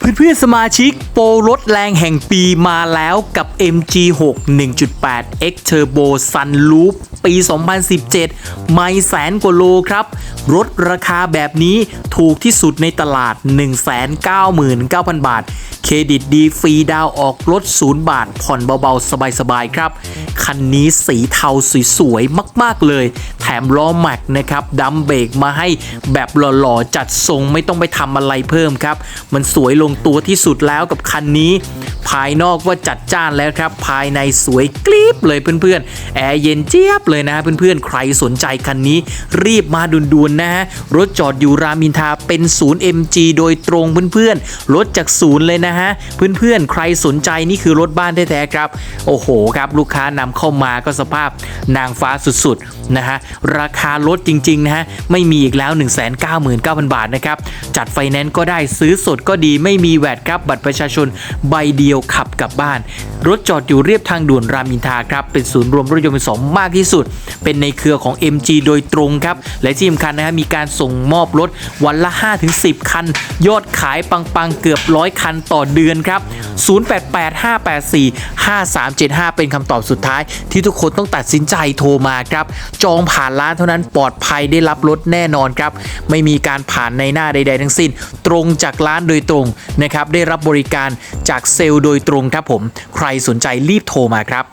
เพื่อนๆสมาชิกโปรรถแรงแห่งปีมาแล้วกับ MG6 1.8 X Turbo Sunroof ปี 2017 ไม่แสนกว่าโลครับ รถราคาแบบนี้ถูกที่สุดในตลาด 199,000 บาท เครดิตดีฟรีดาวออกรถ 0 บาท ผ่อนเบาๆ สบายๆ ครับ คันนี้สีเทาสวยๆ มากๆเลย แถมล้อแม็กนะครับดัมเบรกมาให้แบบหล่อๆ จัดทรงไม่ต้องไปทำอะไรเพิ่มครับ มันสวยลงตัวที่สุดแล้วกับคันนี้ ภายนอกว่าจัดจ้านแล้วครับ ภายในสวยกรี๊บเลยเพื่อนๆ แอร์เย็นเจี๊ยบเลยนะเพื่อนๆ ใครสนใจคันนี้ รีบมาด่วนๆนะฮะ รถจอดอยู่รามินทาเป็นศูนย์ MG โดยตรงเพื่อนๆ รถจากศูนย์เลยนะฮะ เพื่อนๆ ใครสนใจนี่คือรถบ้านแท้ๆครับ โอ้โหครับลูกค้านำเข้ามาก็สภาพนางฟ้าสุดๆนะฮะ ราคารถจริงๆนะฮะ ไม่มีอีกแล้ว 199,000 บาทนะครับ จัดไฟแนนซ์ก็ได้ซื้อสดก็ดีไม่มีแวดครับบัตรประชาชนใบเดียวียวขับกลับบ้าน รถจอดอยู่เรียบทางด่วนรามอินทาครับ เป็นศูนย์รวมรถยนต์มือสองมากที่สุด เป็นในเครือของ MG โดยตรงครับ และที่สำคัญนะฮะมีการส่งมอบรถวันละ 5-10 คัน ยอดขายปังๆเกือบร้อยคันต่อเดือนครับ 0885845375 เป็นคำตอบสุดท้ายที่ทุกคนต้องตัดสินใจโทรมาครับ จองผ่านร้านเท่านั้นปลอดภัยได้รับรถแน่นอนครับ ไม่มีการผ่านในหน้าใด ๆ ทั้งสิ้น ตรงจากร้านโดยตรงนะครับได้รับบริการจากเซลล์โดยตรงครับผม ใครสนใจรีบโทรมาครับ